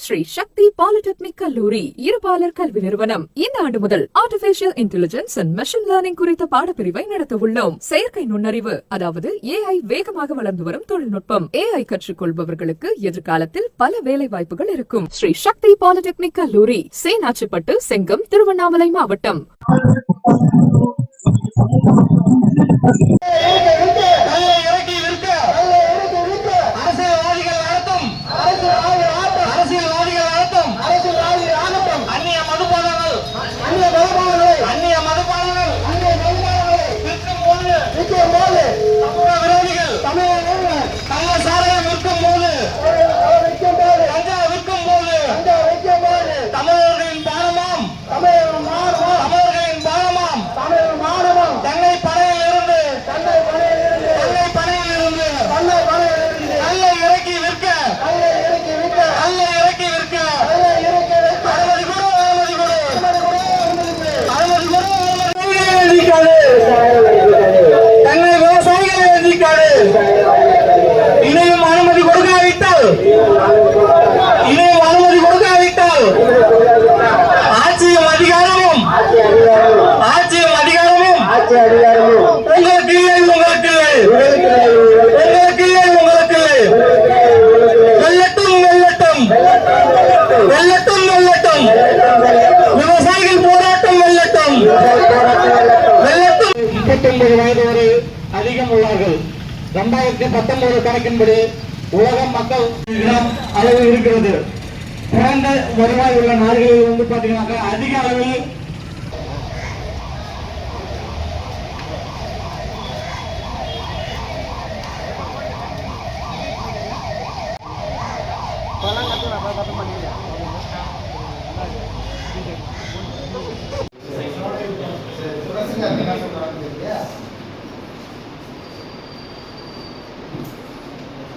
ஸ்ரீ சக்தி polytechnic கல்லூரி இருபாலர் கல்வி நிறுவனம். இந்த ஆண்டு முதல் artificial intelligence and machine learning குறித்த பாடப்பிரிவை நடத்த உள்ளோம். செயற்கை நுண்ணறிவு அதாவது ஏஐ வேகமாக வளர்ந்து வரும் தொழில்நுட்பம். ஏஐ கற்றுக்கொள்பவர்களுக்கு எதிர்காலத்தில் பல வேலை வாய்ப்புகள் இருக்கும். ஸ்ரீ சக்தி பாலிடெக்னிக் கல்லூரி சேனாச்சிப்பட்டு செங்கம் திருவண்ணாமலை மாவட்டம். நாற்பத்தொன்பது வயது வரை அதிகம் உள்ளார்கள். இரண்டாயிரத்தி பத்தொன்பது கணக்கின்படி உலக மக்கள் அளவு இருக்கிறது. குறைந்த வருவாய் உள்ள நாடுகளில் வந்து பாத்தீங்கன்னாக்கா அதிக அளவில்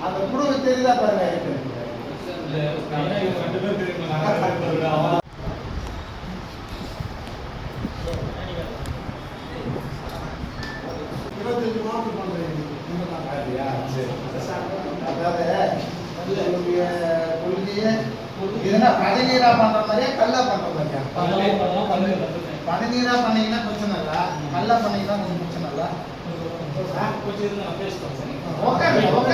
அந்த குடும்ப தெரியுதா பாருங்க எனக்கு. இருபத்தஞ்சு மாவட்டம் பண்றீங்க. அதாவது உங்களுடைய இதுனா பதநீரா பண்ற மாதிரியா கல்லா பண்ற மாதிரியா? பதநீரா பண்ணீங்கன்னா பிரச்சனை இல்ல. கல்லா பண்ணீங்கன்னா கொஞ்சம் பிரச்சனை இல்ல. ஓகே. ஓகே